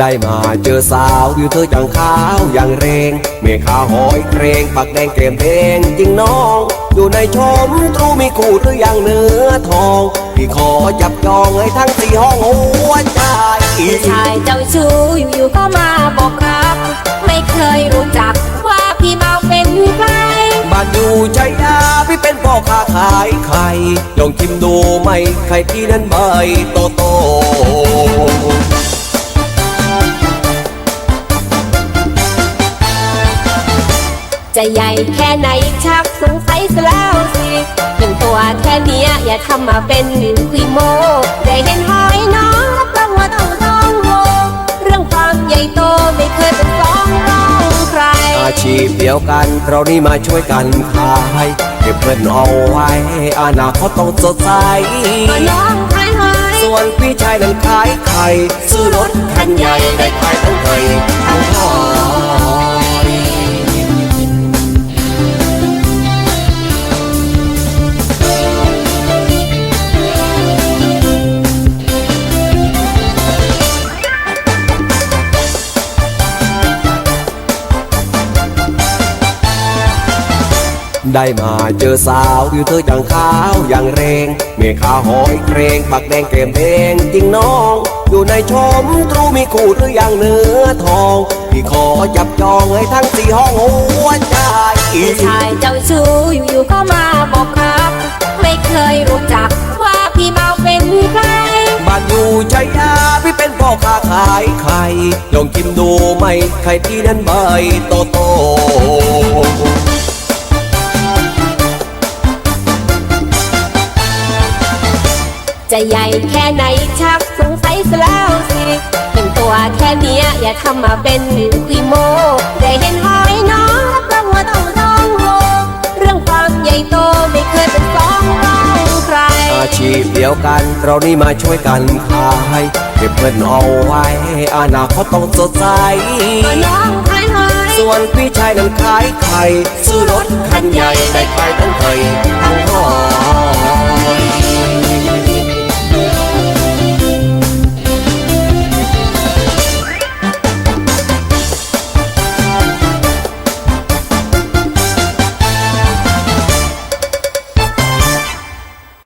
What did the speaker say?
ได้มาเจอสาวอยู่เธอจังขาวอย่างเรงเมฆาหอยเกรงปักแดงเกมเพงจริงน้อง อยู่ในชมตรูมีคู่หรือยังเนื้อทอง พี่ขอจับจองให้ทั้งสี่ห้องหัวใจชายเจ้าชู้อยู่ๆก็มาบอกรัก ไม่เคยรู้จักว่าพี่เมาเป็นใครบ้านอยู่ชัยยาพี่เป็นพ่อค้าขายไข่ลองชิมดูไหมไข่พี่นั้นใบโตโต จะใหญ่แค่ไหนชักสงสัยซะแล้วสิเป็นตัวแค่เนี้ยอย่าทำมาเป็นคุยโมได้เห็นหอยน้องรับรองว่าต้องต้องโมเรื่องความใหญ่โตไม่เคยเป็นสองรองใคร อาชีพเดียวกันเรานี่มาช่วยกันขายเก็บเงินเอาไว้อนาคตต้องสดใสก็น้องขายหอยส่วนพี่ชายนั้นขายไข่ซื้อรถคันใหญ่ได้ขายทั้งไข่ทั้งหอย ได้มาเจอสาวอยู่เธอจังขาวอย่างเรงเมฆาหอยเกรงปักแดงเกมเพงจริงน้อง อยู่ในชมตรูมีคู่หรือยังเนื้อทองพี่ขอจับจองให้ทั้งสี่ห้องหัวใจชายเจ้าชู้อยู่ๆก็มาบอกครับ ไม่เคยรู้จักว่าพี่เมาเป็นใครบ้านอยู่ชัยยาพี่เป็นพ่อค้าขายไข่ลองชิมดูไหมไข่ที่นั้นใบโตโต จะใหญ่แค่ไหนชักสงสัยแล้วสิเป็นตัวแค่เนี้ยอย่าทำมาเป็นคุยโมได้เห็นหอยน้องรับรองว่าต้องต้องโมเรื่องความใหญ่โตไม่เคยเป็นสองรองใคร อาชีพเดียวกันเรานี่มาช่วยกันขายเก็บเงินเอาไว้อนาคตต้องสดใส น้องขายหอยส่วนพี่ชายนั้นขายไข่ซื้อรถคันใหญ่ได้ขายทั้งไข่ทั้งหอย